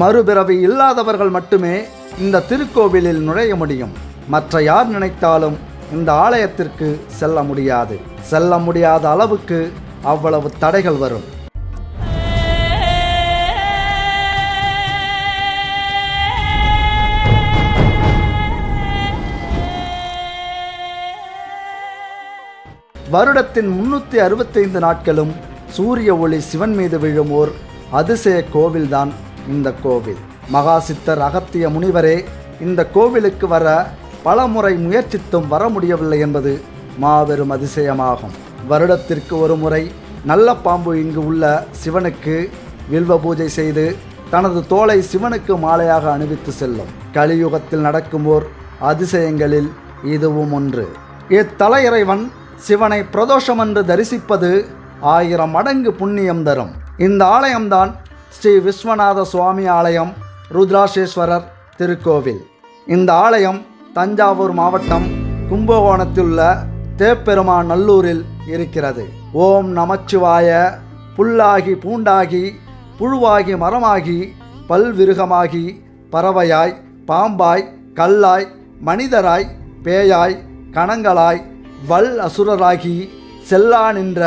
மறுபிறவி இல்லாதவர்கள் மட்டுமே இந்த திருக்கோவிலில் நுழைய முடியும். மற்ற யார் நினைத்தாலும் இந்த ஆலயத்திற்கு செல்ல முடியாது. செல்ல முடியாத அளவுக்கு அவ்வளவு தடைகள் வரும். வருடத்தின் முன்னூற்றி அறுபத்தைந்து நாட்களும் சூரிய ஒளி சிவன் மீது விழும் ஓர் அதிசய கோவில்தான். இந்த கோவில். மகாசித்தர் அகத்திய முனிவரே இந்த கோவிலுக்கு வர பல முறை முயற்சித்தும் வர முடியவில்லை என்பது மாபெரும் அதிசயமாகும். வருடத்திற்கு ஒரு முறை நல்ல பாம்பு இங்கு உள்ள சிவனுக்கு வில்வ பூஜை செய்து தனது தோலை சிவனுக்கு மாலையாக அணிவித்து செல்லும். கலியுகத்தில் நடக்கும் ஓர் அதிசயங்களில் இதுவும் ஒன்று. இத்தலையிறைவன் சிவனை பிரதோஷம் என்று தரிசிப்பது ஆயிரம் மடங்கு புண்ணியம் தரும். இந்த ஆலயம்தான் ஸ்ரீ விஸ்வநாத சுவாமி ஆலயம் ருத்ராசேஸ்வரர் திருக்கோவில். இந்த ஆலயம் தஞ்சாவூர் மாவட்டம் கும்பகோணத்தில் உள்ள தேப்பெருமான் நல்லூரில் இருக்கிறது. ஓம் நமச்சிவாய புல்லாகி பூண்டாகி புழுவாகி மரமாகி பல்விருகமாகி பறவையாய் பாம்பாய் கல்லாய் மனிதராய் பேயாய் கணங்களாய் வல் அசுரராகி செல்லா நின்ற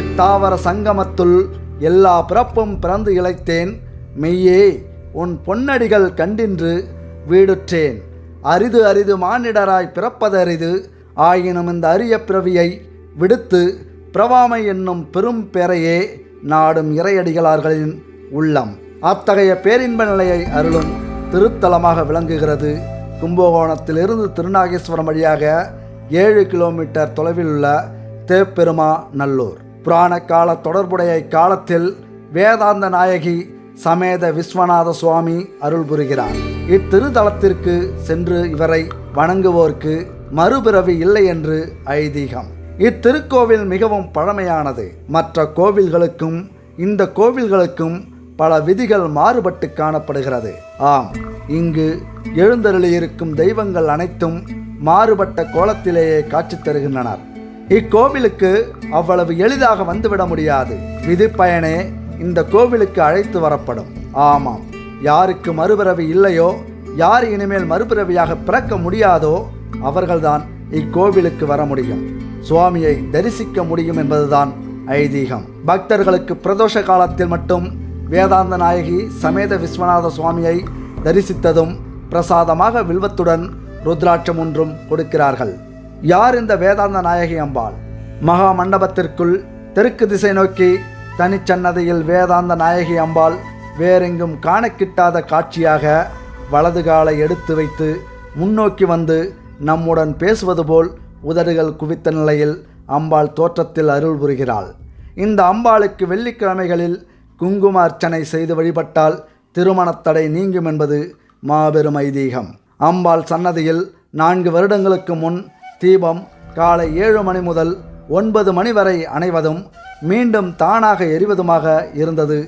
இத்தாவர சங்கமத்துள் எல்லா பிறப்பும் பிறந்து இழைத்தேன். மெய்யே உன் பொன்னடிகள் கண்டின்று வீடுற்றேன். அரிது அரிது மானிடராய் பிறப்பதரிது ஆயினும் இந்த அரிய பிறவியை விடுத்து பிரவாமை என்னும் பெரும் பேரையே நாடும் இறையடிகளார்களின் உள்ளம். அத்தகைய பேரின்ப நிலையை அருளும் திருத்தலமாக விளங்குகிறது. கும்பகோணத்திலிருந்து திருநாகேஸ்வரம் வழியாக ஏழு கிலோமீட்டர் தொலைவில் உள்ள தேப்பெருமா நல்லூர். புராண கால தொடர்புடைய இக்காலத்தில் வேதாந்த நாயகி சமேத விஸ்வநாத சுவாமி அருள் புரிகிறார். இத்திருத்தலத்திற்கு சென்று இவரை வணங்குவோர்க்கு மறுபிறவி இல்லை என்று ஐதீகம். இத்திருக்கோவில் மிகவும் பழமையானது. மற்ற கோவில்களுக்கும் இந்த கோவில்களுக்கும் பல விதிகள் மாறுபட்டு காணப்படுகிறது. ஆம் இங்கு எழுந்தருளியிருக்கும் தெய்வங்கள் அனைத்தும் மாறுபட்ட கோலத்திலேயே காட்சி தருகின்றனர். இக்கோவிலுக்கு அவ்வளவு எளிதாக வந்துவிட முடியாது. விதிப்பயனே இந்த கோவிலுக்கு அழைத்து வரப்படும். ஆமாம் யாருக்கு மறுபிறவி இல்லையோ யார் இனிமேல் மறுபிறவியாக பிறக்க முடியாதோ அவர்கள்தான் இக்கோவிலுக்கு வர முடியும். சுவாமியை தரிசிக்க முடியும் என்பதுதான் ஐதீகம். பக்தர்களுக்கு பிரதோஷ காலத்தில் மட்டும் வேதாந்த நாயகி சமேத விஸ்வநாத சுவாமியை தரிசித்ததும் பிரசாதமாக வில்வத்துடன் ருத்ராட்சம் ஒன்றும் கொடுக்கிறார்கள். யார் இந்த வேதாந்த நாயகி அம்பாள்? மகா மண்டபத்திற்குள் தெற்கு திசை நோக்கி தனிச்சன்னதியில் வேதாந்த நாயகி அம்பாள் வேறெங்கும் காண கிட்டாத காட்சியாக வலது காலை எடுத்து வைத்து முன்னோக்கி வந்து நம்முடன் பேசுவது போல் உதடுகள் குவித்த நிலையில் அம்பாள் தோற்றத்தில் அருள் புரிகிறாள். இந்த அம்பாளுக்கு வெள்ளிக்கிழமைகளில் குங்கும அர்ச்சனை செய்து வழிபட்டால் திருமணத்தடை நீங்கும் என்பது மாபெரும் ஐதீகம். அம்பாள் சன்னதியில் நான்கு வருடங்களுக்கு முன் தீபம் காலை ஏழு மணி முதல் ஒன்பது மணி வரை அணைவதும் மீண்டும் தானாக எரிவதுமாக இருந்தது.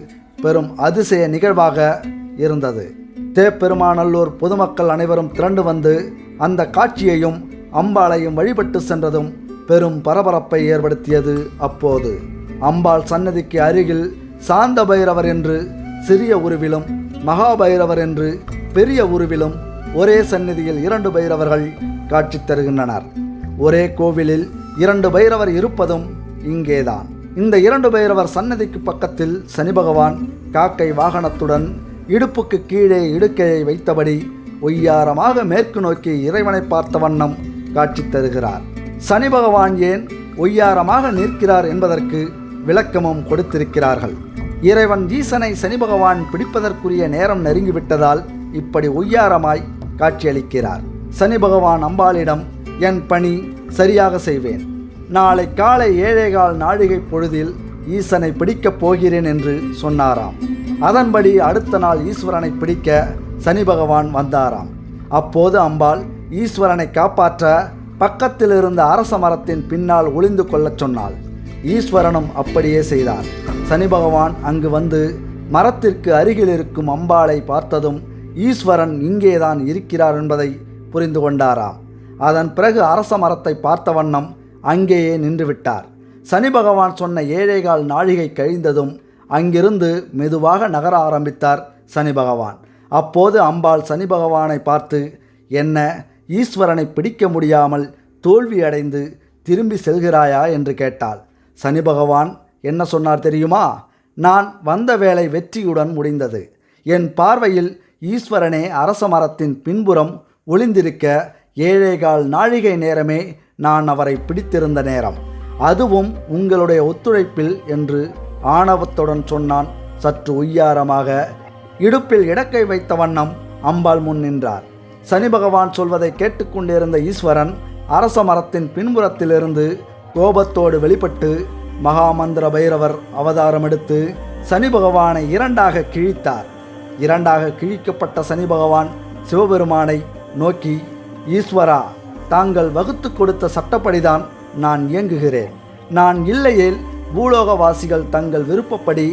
பெரும் அதிசய நிகழ்வாக இருந்தது. தேப்பெருமாநல்லூர் பொதுமக்கள் அனைவரும் திரண்டு வந்து அந்த காட்சியையும் அம்பாளையும் வழிபட்டு சென்றதும் பெரும் பரபரப்பை ஏற்படுத்தியது அப்போது. அம்பாள் சன்னதிக்கு அருகில் சாந்த பைரவர் என்று சிறிய உருவிலும் மகாபைரவர் என்று பெரிய உருவிலும் ஒரே சந்நிதியில் இரண்டு பைரவர்கள் காட்சி தருகின்றனர். ஒரே கோவிலில் இரண்டு பைரவர் இருப்பதும் இங்கேதான். இந்த இரண்டு பைரவர் சன்னதிக்கு பக்கத்தில் சனி பகவான் காக்கை வாகனத்துடன் இடுப்புக்கு கீழே இடுக்கையை வைத்தபடி ஒய்யாரமாக மேற்கு நோக்கி இறைவனை பார்த்த வண்ணம் காட்சி தருகிறார். சனி பகவான் ஏன் ஒய்யாரமாக நிற்கிறார் என்பதற்கு விளக்கமும் கொடுத்திருக்கிறார்கள். இறைவன் ஈசனை சனி பகவான் பிடிப்பதற்குரிய நேரம் நெருங்கிவிட்டதால் இப்படி ஒய்யாரமாய் காட்சியளிக்கிறார். சனி பகவான் அம்பாளிடம் என் பணி சரியாக செய்வேன். நாளை காலை ஏழேகால் நாழிகை பொழுதில் ஈசனை பிடிக்கப் போகிறேன் என்று சொன்னாராம். அதன்படி அடுத்த நாள் ஈஸ்வரனை பிடிக்க சனி பகவான் வந்தாராம். அப்போது அம்பாள் ஈஸ்வரனை காப்பாற்ற பக்கத்தில் இருந்த அரச மரத்தின் பின்னால் ஒளிந்து கொள்ளச் சொன்னாள். ஈஸ்வரனும் அப்படியே செய்தார். சனி பகவான் அங்கு வந்து மரத்திற்கு அருகில் இருக்கும் அம்பாளை பார்த்ததும் ஈஸ்வரன் இங்கேதான் இருக்கிறார் என்பதை புரிந்து கொண்டாராம் அதன் பிறகு அரச மரத்தை பார்த்த வண்ணம் அங்கேயே நின்றுவிட்டார். சனி பகவான் சொன்ன ஏழேகால் நாழிகை கழிந்ததும் அங்கிருந்து மெதுவாக நகர ஆரம்பித்தார் சனி பகவான். அப்போது அம்பாள் சனி பகவானை பார்த்து என்ன ஈஸ்வரனை பிடிக்க முடியாமல் தோல்வியடைந்து திரும்பி செல்கிறாயா? என்று கேட்டாள். சனி பகவான் என்ன சொன்னார் தெரியுமா? நான் வந்த வேலை வெற்றியுடன் முடிந்தது. என் பார்வையில் ஈஸ்வரனே அரச மரத்தின் பின்புறம் ஒளிந்திருக்க ஏழேகால் நாழிகை நேரமே நான் அவரை பிடித்திருந்த நேரம். அதுவும் உங்களுடைய ஒத்துழைப்பில் என்று ஆணவத்துடன் சொன்னான் சற்று உய்யாரமாக. இடுப்பில் இடக்கை வைத்த வண்ணம் அம்பாள் முன் நின்றார். சனி பகவான் சொல்வதை கேட்டுக்கொண்டிருந்த ஈஸ்வரன் அரச மரத்தின் பின்புறத்திலிருந்து கோபத்தோடு வெளிப்பட்டு மகாமந்திர பைரவர் அவதாரம் எடுத்து சனி பகவானை இரண்டாக கிழித்தார். இரண்டாக கிழிக்கப்பட்ட சனி பகவான் சிவபெருமானை நோக்கி ஈஸ்வரா தாங்கள் வகுத்து கொடுத்த சட்டப்படிதான் நான் இயங்குகிறேன். நான் இல்லையேல் பூலோகவாசிகள் தங்கள் விருப்பப்படி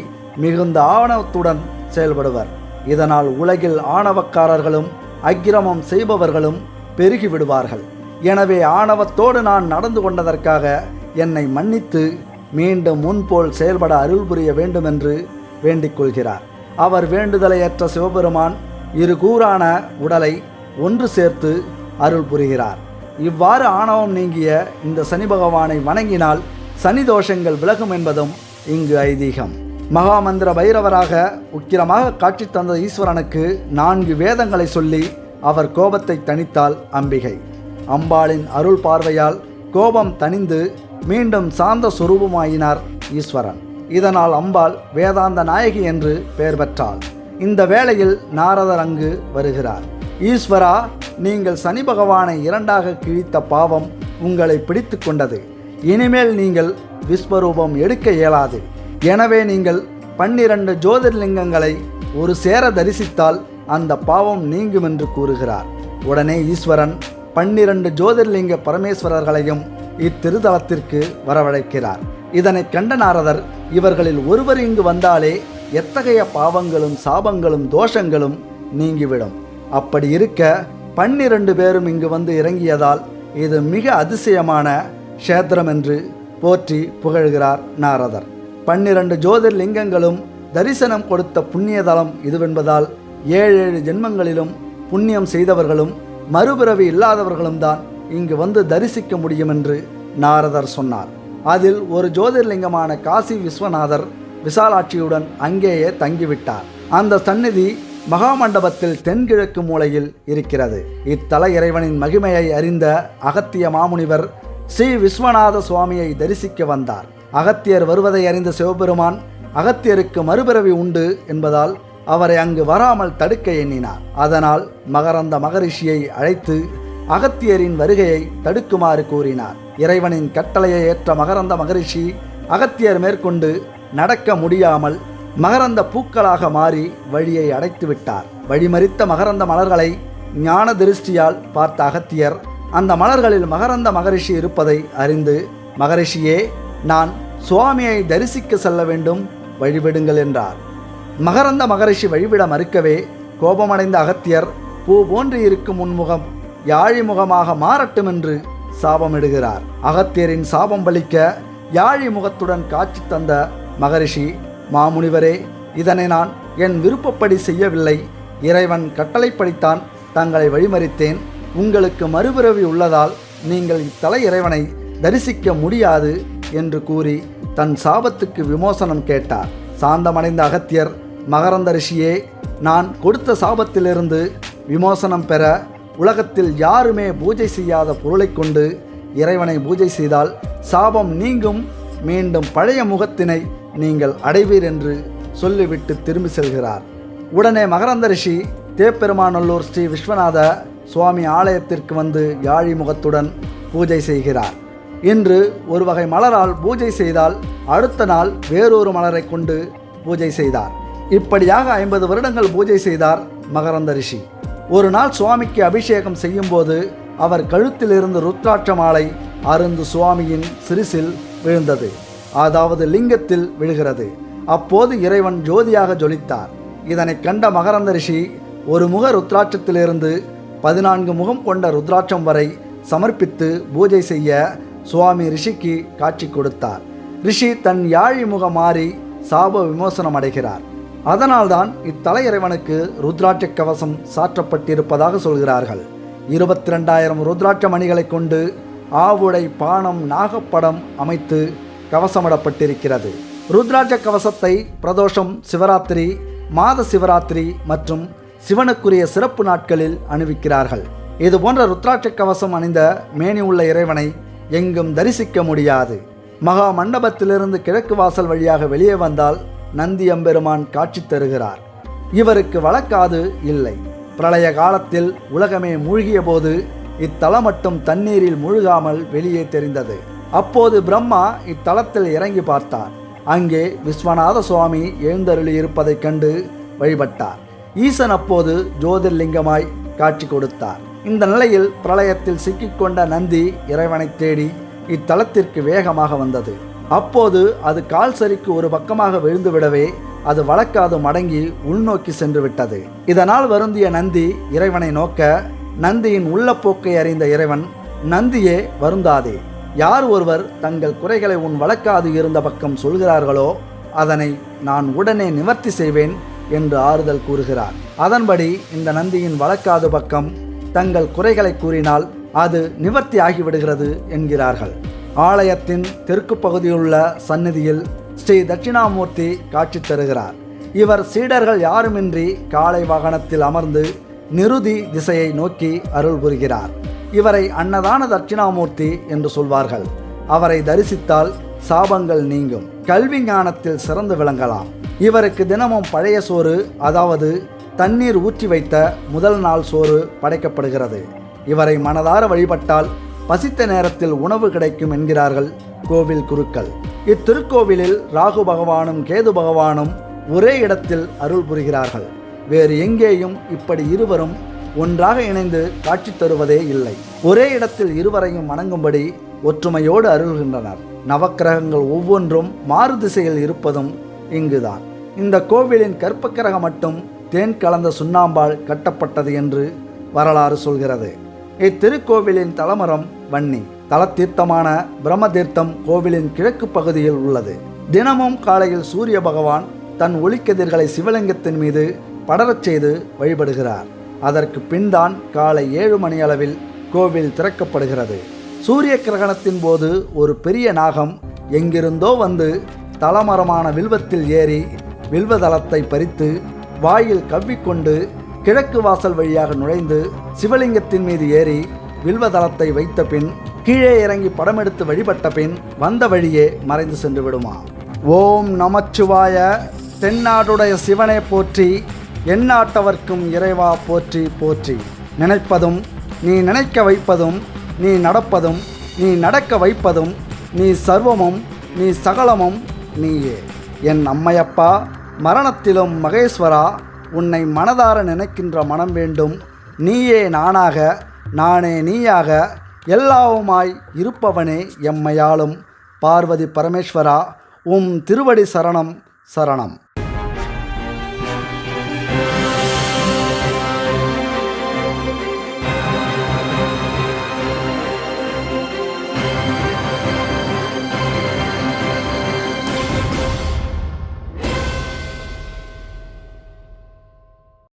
மிகுந்த ஆணவத்துடன் செயல்படுவர். இதனால் உலகில் ஆணவக்காரர்களும் அக்கிரமம் செய்பவர்களும் பெருகி விடுவார்கள். எனவே ஆணவத்தோடு நான் நடந்து கொண்டதற்காக என்னை மன்னித்து மீண்டும் முன்போல் செயல்பட அருள் புரிய வேண்டுமென்று வேண்டிக் கொள்கிறார். அவர் வேண்டுதலையற்ற சிவபெருமான் இரு கூறான உடலை ஒன்று சேர்த்து அருள் புரிகிறார். இவ்வாறு ஆணவம் நீங்கிய இந்த சனி பகவானை வணங்கினால் சனி தோஷங்கள் விலகும் என்பதும் இங்கு ஐதீகம். மகாமந்திர பைரவராக உக்கிரமாக காட்சி தந்த ஈஸ்வரனுக்கு நான்கு வேதங்களை சொல்லி அவர் கோபத்தை தணித்தாள் அம்பிகை. அம்பாளின் அருள் பார்வையால் கோபம் தணிந்து மீண்டும் சாந்த சுரூபமாயினார் ஈஸ்வரன். இதனால் அம்பாள் வேதாந்த நாயகி என்று பெயர் பெற்றாள். இந்த வேளையில் நாரதர் அங்கு வருகிறார். ஈஸ்வரா நீங்கள் சனி பகவானை இரண்டாக கிழித்த பாவம் உங்களை பிடித்து கொண்டது. இனிமேல் நீங்கள் விஸ்வரூபம் எடுக்க இயலாது. எனவே நீங்கள் பன்னிரண்டு ஜோதிர்லிங்கங்களை ஒரு சேர தரிசித்தால் அந்த பாவம் நீங்கும் என்று கூறுகிறார். உடனே ஈஸ்வரன் பன்னிரண்டு ஜோதிர்லிங்க பரமேஸ்வரர்களையும் இத்திருதலத்திற்கு வரவழைக்கிறார். இதனை கண்ட நாரதர் இவர்களில் ஒருவர் இங்கு வந்தாலே எத்தகைய பாவங்களும் சாபங்களும் தோஷங்களும் நீங்கிவிடும். அப்படி இருக்க பன்னிரண்டு பேரும் இங்கு வந்து இறங்கியதால் இது மிக அதிசயமான க்ஷேத்திரம் என்று போற்றி புகழ்கிறார் நாரதர். பன்னிரண்டு ஜோதிர்லிங்கங்களும் தரிசனம் கொடுத்த புண்ணியதலம் இதுவென்பதால் ஏழு ஏழு ஜென்மங்களிலும் புண்ணியம் செய்தவர்களும் மறுபிறவி இல்லாதவர்களும் தான் இங்கு வந்து தரிசிக்க முடியும் என்று நாரதர் சொன்னார். அதில் ஒரு ஜோதிர்லிங்கமான காசி விஸ்வநாதர் விசாலாட்சியுடன் அங்கேயே தங்கிவிட்டார். அந்த சந்நிதி மகாமண்டபத்தில் தென்கிழக்கு மூலையில் இருக்கிறது. இத்தல இறைவனின் மகிமையை அறிந்த அகத்திய மாமுனிவர் ஸ்ரீ விஸ்வநாத சுவாமியை தரிசிக்க வந்தார். அகத்தியர் வருவதை அறிந்த சிவபெருமான் அகத்தியருக்கு மறுபிறவி உண்டு என்பதால் அவரை அங்கு வராமல் தடுக்க எண்ணினார். அதனால் மகரந்த மகரிஷியை அழைத்து அகத்தியரின் வருகையை தடுக்குமாறு கூறினார். இறைவனின் கட்டளையை ஏற்ற மகரந்த மகரிஷி அகத்தியர் மேற்கொண்டு நடக்க முடியாமல் மகரந்த பூக்களாக மாறி வழியை அடைத்து விட்டார். வழிமறித்த மகரந்த மலர்களை ஞான திருஷ்டியால் பார்த்த அகத்தியர் அந்த மலர்களில் மகரந்த மகரிஷி இருப்பதை அறிந்து மகரிஷியே நான் சுவாமியை தரிசிக்க செல்ல வேண்டும் வழிவிடுங்கள் என்றார். மகரந்த மகரிஷி வழிவிட மறுக்கவே கோபமடைந்த அகத்தியர் பூ போன்று இருக்கும் முன்முகம் யாழி முகமாக மாறட்டும் என்று சாபமிடுகிறார். அகத்தியரின் சாபம் பலிக்க யாழி முகத்துடன் காட்சி தந்த மகரிஷி மாமுனிவரே இதனை நான் என் விருப்பப்படி செய்யவில்லை. இறைவன் கட்டளைப்படித்தான் தங்களை வழிமறித்தேன். உங்களுக்கு மறுபிறவி உள்ளதால் நீங்கள் இத்தலை இறைவனை தரிசிக்க முடியாது என்று கூறி தன் சாபத்துக்கு விமோசனம் கேட்டார். சாந்தமடைந்த அகத்தியர் மகரந்த ரிஷியே நான் கொடுத்த சாபத்திலிருந்து விமோசனம் பெற உலகத்தில் யாருமே பூஜை செய்யாத பொருளைக் கொண்டு இறைவனை பூஜை செய்தால் சாபம் நீங்கும். மீண்டும் பழைய முகத்தினை நீங்கள் அடைவீர் என்று சொல்லிவிட்டு திரும்பி செல்கிறார். உடனே மகரந்த ரிஷி தேப்பெருமானல்லூர் ஸ்ரீ விஸ்வநாத சுவாமி ஆலயத்திற்கு வந்து யாழி முகத்துடன் பூஜை செய்கிறார். இன்று ஒரு வகை மலரால் பூஜை செய்தால் அடுத்த நாள் வேறொரு மலரை கொண்டு பூஜை செய்தார். இப்படியாக ஐம்பது வருடங்கள் பூஜை செய்தார் மகரந்த ரிஷி. ஒரு நாள் சுவாமிக்கு அபிஷேகம் செய்யும்போது அவர் கழுத்திலிருந்து ருத்ராட்ச மாலை அருந்து சுவாமியின் சிரிசில் விழுந்தது. அதாவது லிங்கத்தில் விழுகிறது. அப்போது இறைவன் ஜோதியாக ஜொலித்தார். இதனை கண்ட மகரந்த ரிஷி ஒரு முக ருத்ராட்சத்திலிருந்து பதினான்கு முகம் கொண்ட ருத்ராட்சம் வரை சமர்ப்பித்து பூஜை செய்ய சுவாமி ரிஷிக்கு காட்சி கொடுத்தார். ரிஷி தன் யாழி முக மாறி சாப விமோசனம் அடைகிறார். அதனால்தான் இத்தல இறைவனுக்கு ருத்ராட்ச கவசம் சாற்றப்பட்டிருப்பதாக சொல்கிறார்கள். இருபத்தி ரெண்டாயிரம் ருத்ராட்ச மணிகளை கொண்டு ஆவுடை பானம் நாகப்படம் அமைத்து கவசமிடப்பட்டிருக்கிறது. ருத்ராட்ச கவசத்தை பிரதோஷம் சிவராத்திரி மாத சிவராத்திரி மற்றும் சிவனுக்குரிய சிறப்பு நாட்களில் அணிவிக்கிறார்கள். இது போன்ற ருத்ராட்ச கவசம் அணிந்த மேனி உள்ள இறைவனை எங்கும் தரிசிக்க முடியாது. மகா மண்டபத்திலிருந்து கிழக்கு வாசல் வழியாக வெளியே வந்தால் நந்தியம்பெருமான் காட்சி தருகிறார். இவருக்கு வழக்காது இல்லை. பிரளய காலத்தில் உலகமே மூழ்கிய போது இத்தலம் மட்டும் தண்ணீரில் மூழ்காமல் வெளியே தெரிந்தது. அப்போது பிரம்மா இத்தலத்தில் இறங்கி பார்த்தார். அங்கே விஸ்வநாத சுவாமி எழுந்தருளி இருப்பதைக் கண்டு வழிபட்டார். ஈசன் அப்போது ஜோதிர்லிங்கமாய் காட்சி கொடுத்தார். இந்த நிலையில் பிரளயத்தில் சிக்கிக்கொண்ட நந்தி இறைவனை தேடி இத்தலத்திற்கு வேகமாக வந்தது. அப்போது அது கால் சரிக்கு ஒரு பக்கமாக விழுந்து விடவே அது வழக்காது மடங்கி உள்நோக்கி சென்று விட்டது. இதனால் வருந்திய நந்தி இறைவனை நோக்க நந்தியின் உள்ள போக்கை அறிந்த இறைவன் நந்தியே வருந்தாதே. யார் ஒருவர் தங்கள் குறைகளை உன் வழக்காது இருந்த பக்கம் சொல்கிறார்களோ அதனை நான் உடனே நிவர்த்தி செய்வேன் என்று ஆறுதல் கூறுகிறார். அதன்படி இந்த நந்தியின் வழக்காது பக்கம் தங்கள் குறைகளை கூறினால் அது நிவர்த்தி ஆகிவிடுகிறது என்கிறார்கள். ஆலயத்தின் தெற்கு பகுதியிலுள்ள சந்நிதியில் ஸ்ரீ தட்சிணாமூர்த்தி காட்சி தருகிறார். இவர் சீடர்கள் யாருமின்றி காலை வாகனத்தில் அமர்ந்து நிருதி திசையை நோக்கி அருள் புரிகிறார். இவரை அன்னதான தட்சிணாமூர்த்தி என்று சொல்வார்கள். அவரை தரிசித்தால் சாபங்கள் நீங்கும். கல்வி ஞானத்தில் சிறந்து விளங்கலாம். இவருக்கு தினமும் பழைய சோறு அதாவது தண்ணீர் ஊற்றி வைத்த முதல் நாள் சோறு படைக்கப்படுகிறது. இவரை மனதார வழிபட்டால் பசித்த நேரத்தில் உணவு கிடைக்கும் என்கிறார்கள் கோவில் குருக்கள். இத்திருக்கோவிலில் ராகு பகவானும் கேது பகவானும் ஒரே இடத்தில் அருள் புரிகிறார்கள். வேறு எங்கேயும் இப்படி இருவரும் ஒன்றாக இணைந்து காட்சி தருவதே இல்லை. ஒரே இடத்தில் இருவரையும் வணங்கும்படி ஒற்றுமையோடு அருள்கின்றனர். நவக்கிரகங்கள் ஒவ்வொன்றும் மாறு திசையில் இருப்பதும் இங்குதான். இந்த கோவிலின் கற்பக்கிரகம் மட்டும் தேன் கலந்த சுண்ணாம்பால் கட்டப்பட்டது என்று வரலாறு சொல்கிறது. இத்திருக்கோவிலின் தலமரம் வன்னி. தலத்தீர்த்தமான பிரம்மதீர்த்தம் கோவிலின் கிழக்கு பகுதியில் உள்ளது. தினமும் காலையில் சூரிய பகவான் தன் ஒளிக்கதிர்களை சிவலிங்கத்தின் மீது படரச் செய்து வழிபடுகிறார். அதற்கு பின்தான் காலை ஏழு மணி அளவில் கோவில் திறக்கப்படுகிறது. சூரிய கிரகணத்தின் போது ஒரு பெரிய நாகம் எங்கிருந்தோ வந்து தலமரமான வில்வத்தில் ஏறி வில்வதளத்தை பறித்து வாயில் கவ்விக்கொண்டு கிழக்கு வாசல் வழியாக நுழைந்து சிவலிங்கத்தின் மீது ஏறி வில்வதளத்தை வைத்த பின் கீழே இறங்கி படமெடுத்து வழிபட்ட பின் வந்த வழியே மறைந்து சென்று விடுமா. ஓம் நமச்சிவாய தென்னாடுடைய சிவனை போற்றி எந்நாட்டவர்க்கும் இறைவா போற்றி போற்றி. நினைப்பதும் நீ நினைக்க வைப்பதும் நீ நடப்பதும் நீ நடக்க வைப்பதும் நீ சர்வமும் நீ சகலமும் நீயே. என் அம்மையப்பா மரணத்திலும் மகேஸ்வரா உன்னை மனதார நினைக்கின்ற மனம் வேண்டும். நீயே நானாக நானே நீயாக எல்லாவுமாய் இருப்பவனே எம்மையாலும் பார்வதி பரமேஸ்வரா உம் திருவடி சரணம் சரணம்.